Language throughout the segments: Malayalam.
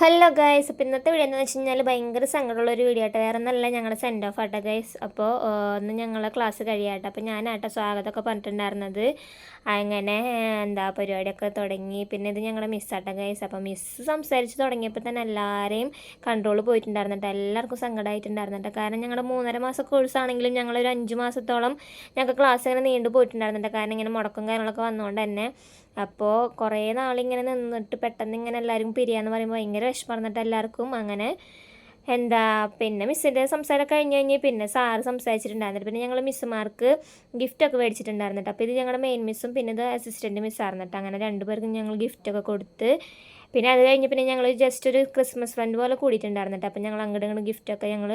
ഹലോ ഗൈസ് അപ്പോൾ ഇന്നത്തെ വീഡിയോ എന്ന് വെച്ച് കഴിഞ്ഞാൽ ഭയങ്കര സങ്കടമുള്ള ഒരു വീഡിയോ ആട്ടോ. വേറെ ഒന്നല്ല ഞങ്ങളുടെ സെൻഡ് ഓഫ് ആട്ടോ ഗൈസ് അപ്പോൾ ഒന്ന് ഞങ്ങളെ ക്ലാസ് കഴിയാട്ടോ. അപ്പോൾ ഞാനാട്ടോ സ്വാഗതമൊക്കെ പറഞ്ഞിട്ടുണ്ടായിരുന്നത്. അങ്ങനെ എന്താ പരിപാടിയൊക്കെ തുടങ്ങി. പിന്നെ ഇത് ഞങ്ങളുടെ മിസ്സാട്ടോ ഗൈസ് അപ്പോൾ മിസ്സ് സംസാരിച്ച് തുടങ്ങിയപ്പോൾ തന്നെ എല്ലാവരെയും കൺട്രോൾ പോയിട്ടുണ്ടായിരുന്നിട്ട് എല്ലാവർക്കും സങ്കടമായിട്ടുണ്ടായിരുന്നിട്ട് കാരണം ഞങ്ങളുടെ മൂന്നര മാസം കോഴ്സ് ആണെങ്കിലും ഞങ്ങളൊരു അഞ്ച് മാസത്തോളം ഞങ്ങൾക്ക് ക്ലാസ് ഇങ്ങനെ നീണ്ടു പോയിട്ടുണ്ടായിരുന്നിട്ട് കാരണം ഇങ്ങനെ മുടക്കം കാര്യങ്ങളൊക്കെ വന്നുകൊണ്ട് തന്നെ. അപ്പോൾ കുറേ നാളിങ്ങനെ നിന്നിട്ട് പെട്ടെന്ന് ഇങ്ങനെ എല്ലാവരും പിരിയാന്ന് പറയുമ്പോൾ ഭയങ്കര വിഷമം എല്ലാവർക്കും അങ്ങനെ എന്താ പിന്നെ മിസ്സിന്റെ സംസാരം കഴിഞ്ഞ് കഴിഞ്ഞ് പിന്നെ സാറ് സംസാരിച്ചിട്ടുണ്ടായിരുന്നിട്ട് പിന്നെ ഞങ്ങൾ മിസ്സുമാർക്ക് ഗിഫ്റ്റൊക്കെ മേടിച്ചിട്ടുണ്ടായിരുന്നിട്ട്. അപ്പോൾ ഇത് ഞങ്ങളുടെ മെയിൻ മിസ്സും പിന്നെ ഇത് അസിസ്റ്റന്റ് മിസ്സായിരുന്നിട്ട് അങ്ങനെ രണ്ടുപേർക്കും ഞങ്ങൾ ഗിഫ്റ്റൊക്കെ കൊടുത്ത് പിന്നെ അത് കഴിഞ്ഞ് പിന്നെ ഞങ്ങൾ ജസ്റ്റ് ഒരു ക്രിസ്മസ് ഫണ്ട് പോലെ കൂടിയിട്ടുണ്ടായിരുന്നിട്ട് അപ്പോൾ ഞങ്ങൾ അങ്ങോട്ട് ഗിഫ്റ്റൊക്കെ ഞങ്ങൾ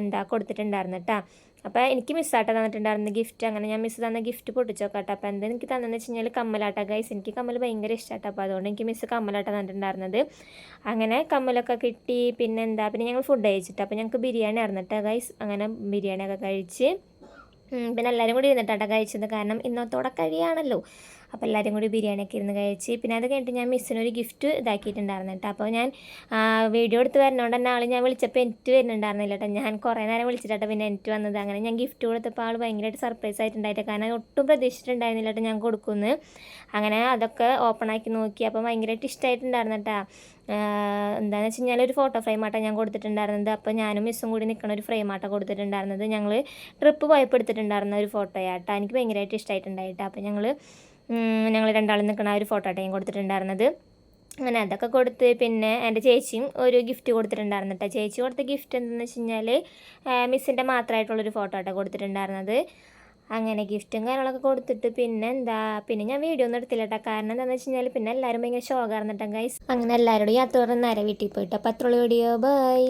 എന്താ കൊടുത്തിട്ടുണ്ടായിരുന്നിട്ടാ അപ്പോൾ എനിക്ക് മിസ്സായിട്ട് തന്നിട്ടുണ്ടായിരുന്നു ഗിഫ്റ്റ് അങ്ങനെ ഞാൻ മിസ്സ് തന്ന ഗിഫ്റ്റ് പൊട്ടിച്ചോക്കാട്ടെ അപ്പോൾ എന്താ എനിക്ക് തന്നെന്ന് വെച്ച് കഴിഞ്ഞാൽ കമ്മലാട്ട. ഗൈസ് എനിക്ക് കമ്മൽ ഭയങ്കര ഇഷ്ടമാട്ടോ അപ്പോൾ അതുകൊണ്ട് എനിക്ക് മിസ്സ് കമ്മലാട്ട തന്നിട്ടുണ്ടായിരുന്നത്. അങ്ങനെ കമ്മലൊക്കെ കിട്ടി. പിന്നെ എന്താ പിന്നെ ഞങ്ങൾ ഫുഡ് കഴിച്ചിട്ട്. അപ്പോൾ ഞങ്ങൾക്ക് ബിരിയാണി ആയിരുന്നിട്ട് ഗൈസ് അങ്ങനെ ബിരിയാണിയൊക്കെ കഴിച്ച് പിന്നെ എല്ലാവരും കൂടി ഇരുന്നിട്ടാണ് കഴിച്ചത്. കാരണം ഇന്നത്തോടെ കഴിയാണല്ലോ. അപ്പോൾ എല്ലാവരും കൂടി ബിരിയാണിയൊക്കെ ഇരുന്ന് കഴിച്ച്. പിന്നെ അത് കഴിഞ്ഞിട്ട് ഞാൻ മിസ്സിനൊരു ഗിഫ്റ്റ് ഇതാക്കിയിട്ടുണ്ടായിരുന്നു കേട്ടോ. അപ്പോൾ ഞാൻ വീഡിയോ എടുത്ത് വരുന്നതുകൊണ്ട് തന്നെ ആൾ ഞാൻ വിളിച്ചപ്പോൾ എനിക്ക് വരുന്നുണ്ടായിരുന്നില്ല കേട്ടോ. ഞാൻ കുറേ നേരം വിളിച്ചിട്ട് പിന്നെ എനിക്ക് വന്നത്. അങ്ങനെ ഞാൻ ഗിഫ്റ്റ് കൊടുത്തപ്പോൾ ആൾ ഭയങ്കരമായിട്ട് സർപ്രൈസ് ആയിട്ടുണ്ടായിട്ട്. കാരണം ഒട്ടും പ്രതീക്ഷിച്ചിട്ടുണ്ടായിരുന്നില്ല കേട്ടോ ഞാൻ കൊടുക്കുന്നു അങ്ങനെ അതൊക്കെ ഓപ്പൺ ആക്കി നോക്കി. അപ്പോൾ ഭയങ്കരമായിട്ട് ഇഷ്ടമായിട്ടുണ്ടായിരുന്നു കേട്ടോ. എന്താണെന്ന് വെച്ച് കഴിഞ്ഞാൽ ഒരു ഫോട്ടോ ഫ്രെയിം ആട്ടോ ഞാൻ കൊടുത്തിട്ടുണ്ടായിരുന്നത്. അപ്പോൾ ഞാനും മിസ്സും കൂടി നിൽക്കുന്ന ഒരു ഫ്രെയിം ആട്ടോ കൊടുത്തിട്ടുണ്ടായിരുന്നത്. ഞങ്ങൾ ട്രിപ്പ് പോയപ്പോൾ എടുത്തിട്ടുണ്ടായിരുന്ന ഒരു ഫോട്ടോയാട്ടോ എനിക്ക് ഭയങ്കരമായിട്ട് ഇഷ്ടമായിട്ടുണ്ടായിട്ടോ അപ്പോൾ ഞങ്ങൾ ഞങ്ങൾ രണ്ടാളും നിൽക്കുന്ന ആ ഒരു ഫോട്ടോ ഞാൻ കൊടുത്തിട്ടുണ്ടായിരുന്നത്. അങ്ങനെ അതൊക്കെ കൊടുത്ത് പിന്നെ എന്റെ ചേച്ചിയും ഒരു ഗിഫ്റ്റ് കൊടുത്തിട്ടുണ്ടായിരുന്നു കേട്ടോ ചേച്ചി കൊടുത്ത ഗിഫ്റ്റ് എന്താണെന്ന് വെച്ച് കഴിഞ്ഞാൽ മിസ്സിന്റെ മാത്രമായിട്ടുള്ളൊരു ഫോട്ടോ ആട്ടോ കൊടുത്തിട്ടുണ്ടായിരുന്നത്. അങ്ങനെ ഗിഫ്റ്റും കാര്യങ്ങളൊക്കെ കൊടുത്തിട്ട് പിന്നെ എന്താ പിന്നെ ഞാൻ വീഡിയോ ഒന്നും എടുത്തില്ല കേട്ടോ കാരണം എന്താണെന്ന് വെച്ച് കഴിഞ്ഞാൽ പിന്നെ എല്ലാവരും ഭയങ്കര ഷോക്കാർന്നിട്ടാണ് ഗൈസ് അങ്ങനെ എല്ലാവരോടും യാത്ര നേരെ വീട്ടിൽ പോയിട്ട് അപ്പോൾ അത്രയുള്ള വീഡിയോ ബൈ